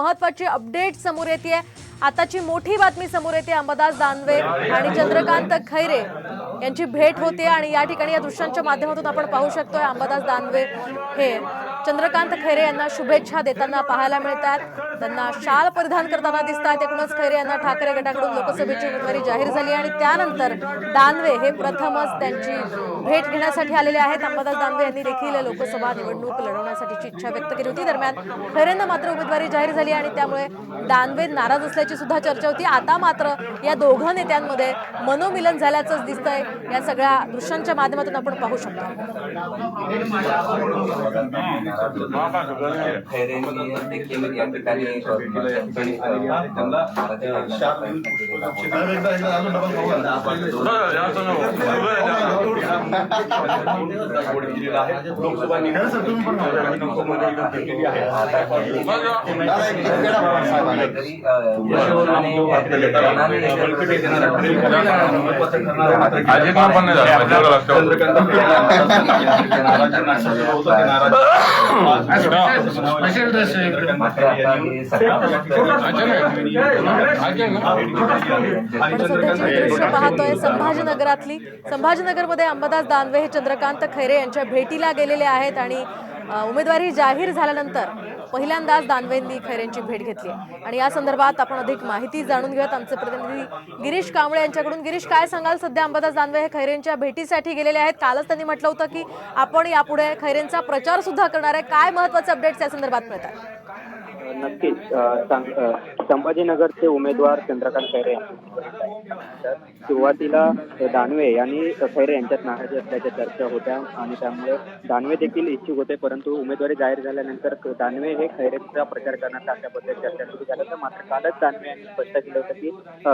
महत्वाची अपडेट समोर येते आताची मोठी बातमी समोर येते अंबादास दानवे आणि चंद्रकांत खैरे यांची भेट होते आणि या ठिकाणी या दृश्यांच्या माध्यमातून आपण पाहू शकतोय अंबादास दानवे हे चंद्रकांत खैरे यांना शुभेच्छा देताना पाहायला मिळतात. त्यांना शाल परिधान करताना दिसतात एकूणच खैरे यांना ठाकरे गटाकडून लोकसभेची उमेदवारी जाहीर झाली आणि त्यानंतर दानवे हे प्रथमच त्यांची भेट घेण्यासाठी आलेले आहेत. अंबादास दानवे यांनी देखील लोकसभा निवडणूक लढवण्यासाठीची इच्छा व्यक्त केली होती. दरम्यान खरेंना मात्र उमेदवारी जाहीर झाली आणि त्यामुळे दानवे नाराज असल्याची सुद्धा चर्चा होती. आता मात्र या दोघं नेत्यांमध्ये मनोमिलन झाल्याचंच दिसतंय. या सगळ्या दृश्यांच्या माध्यमातून आपण पाहू शकतो. खैरेंनी देखील आपण सध्याची दृश्य पाहतोय संभाजीनगरातली. संभाजीनगरमध्ये अंबादास दानवे हे चंद्रकांत खैरे यांच्या भेटीला गेलेले आहेत आणि उमेदवारी जाहीर झाल्यानंतर पहिल्यांदाच दानवेंनी खैरेंची भेट घेतली आणि या संदर्भात आपण अधिक माहिती जाणून घेऊयात. आमचे प्रतिनिधी गिरीश कांबळे यांच्याकडून. गिरीश काय सांगाल? सध्या अंबादास दानवे हे खैरेंच्या भेटीसाठी गेलेले आहेत. कालच त्यांनी म्हटलं होतं की आपण यापुढे खैरेंचा प्रचार सुद्धा करणार आहे. काय महत्त्वाचे अपडेट्स या संदर्भात मिळतात? नक्कीच. संभाजीनगरचे उमेदवार चंद्रकांत खैरे सुरुवातीला दानवे यांनी खैरे यांच्यात नाराजी असल्याच्या चर्चा होत्या आणि त्यामुळे दानवे देखील इच्छुक होते परंतु उमेदवारी जाहीर झाल्यानंतर दानवे हे खैरेचा प्रचार करणार अशा चर्चा सुरू झाल्या तर मात्र कालच दानवे यांनी स्पष्ट केलं होतं की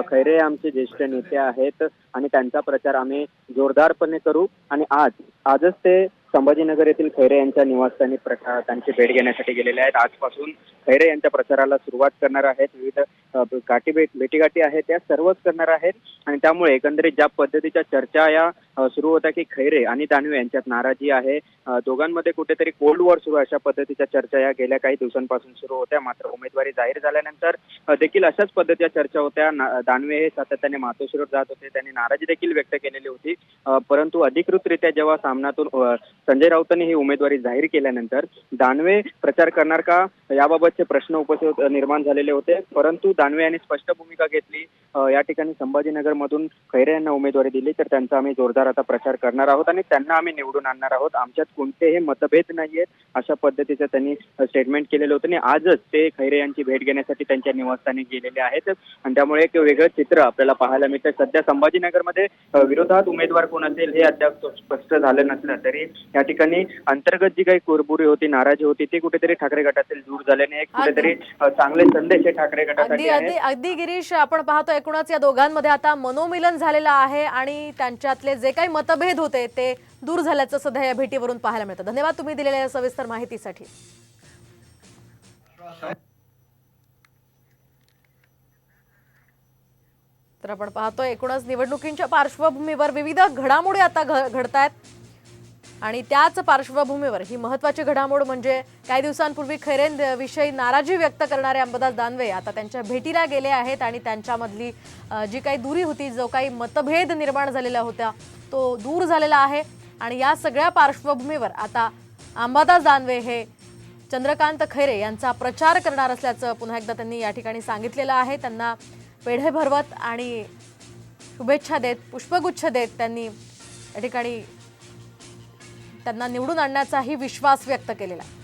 खैरे आमचे ज्येष्ठ नेते आहेत आणि त्यांचा प्रचार आम्ही जोरदारपणे करू आणि आज आजच ते संभाजीनगर येथील खैरे यांच्या निवासस्थानी त्यांची भेट घेण्यासाठी गेलेले आहेत. आजपासून खैरे यांच्या प्रचाराला सुरुवात करणार आहेत. विविध गाठी भेट भेटीगाठी आहेत. त्या सर्वच करणार आहेत. आणि त्यामुळे एकंदरीत ज्या पद्धतीच्या चर्चा या सुरू होत्या की खैरे आणि दानवे यांच्यात नाराजी आहे. दोघांमध्ये कुठेतरी कोल्ड वॉर सुरू अशा पद्धतीच्या चर्चा या गेल्या काही दिवसांपासून सुरू होत्या. मात्र उमेदवारी जाहीर झाल्यानंतर देखील अशाच पद्धतीच्या चर्चा होत्या. दानवे हे सातत्याने मातोश्रीवर जात होते. त्यांनी नाराजी देखील व्यक्त केलेली होती. परंतु अधिकृतरित्या जेव्हा सामनातून संजय राऊतांनी ही उमेदवारी जाहीर केल्यानंतर दानवे प्रचार करणार का? याबाबतचे प्रश्न उपस्थित निर्माण झालेले होते. परंतु दानवे यांनी स्पष्ट भूमिका घेतली. या ठिकाणी संभाजीनगर मधून खैरे यांना उमेदवारी दिली. तर त्यांचा आम्ही जोरदार आता प्रचार करणार आहोत आणि त्यांना आम्ही निवडून आणणार आहोत. आमच्यात कोणतेही मतभेद नाहीयेत अशा पद्धतीचं त्यांनी स्टेटमेंट केलेलं होतं आणि आजच ते खैरे यांची भेट घेण्यासाठी त्यांच्या निवासस्थानी गेलेले आहेत. आणि त्यामुळे एक वेगळं चित्र आपल्याला पाहायला मिळतं सध्या संभाजीनगरमध्ये विरोधात उमेदवार कोण असेल हे अद्याप स्पष्ट झालं नसलं तरी या ठिकाणी अंतर्गत जी काही कुरबुरी होती नाराजी होती ती कुठेतरी ठाकरे गटातील दूर झाल्याने एक कुठेतरी चांगले संदेश हे ठाकरे अगदी गटासाठी अगदी आहेत. अगदी गिरीश आपण पाहतो एकूणच या दोघांमध्ये आता मनोमिलन झालेलं आहे आणि त्यांच्यातले जे काही मतभेद होते ते दूर झाल्याचं सध्या या भेटीवरून पाहायला मिळतं. धन्यवाद तुम्ही दिलेल्या या सविस्तर माहितीसाठी. तर आपण पाहतोय एकूणच निवडणुकींच्या पार्श्वभूमीवर विविध घडामोडी आता घडतायत. आणि त्याच पार्श्वभूमीवर ही महत्वाची घडामोड म्हणजे काही दिवसांपूर्वी खैरेन विषयी नाराजी व्यक्त करणारे अंबादास दानवे आता त्यांच्या भेटीला गेले आहेत आणि त्यांच्यामधली जी काही दुरी होती जो काही मतभेद निर्माण झालेला होता तो दूर झालेला आहे. आणि या सगळ्या पार्श्वभूमीवर आता अंबादास दानवे हे चंद्रकांत खैरे यांचा प्रचार करणार असल्याचं पुन्हा एकदा त्यांनी या ठिकाणी सांगितलेलं आहे. त्यांना पेढे भरवत आणि शुभेच्छा देत पुष्पगुच्छ देत त्यांनी या ठिकाणी त्यांना निवडून आणण्याचाही विश्वास व्यक्त केलेला आहे.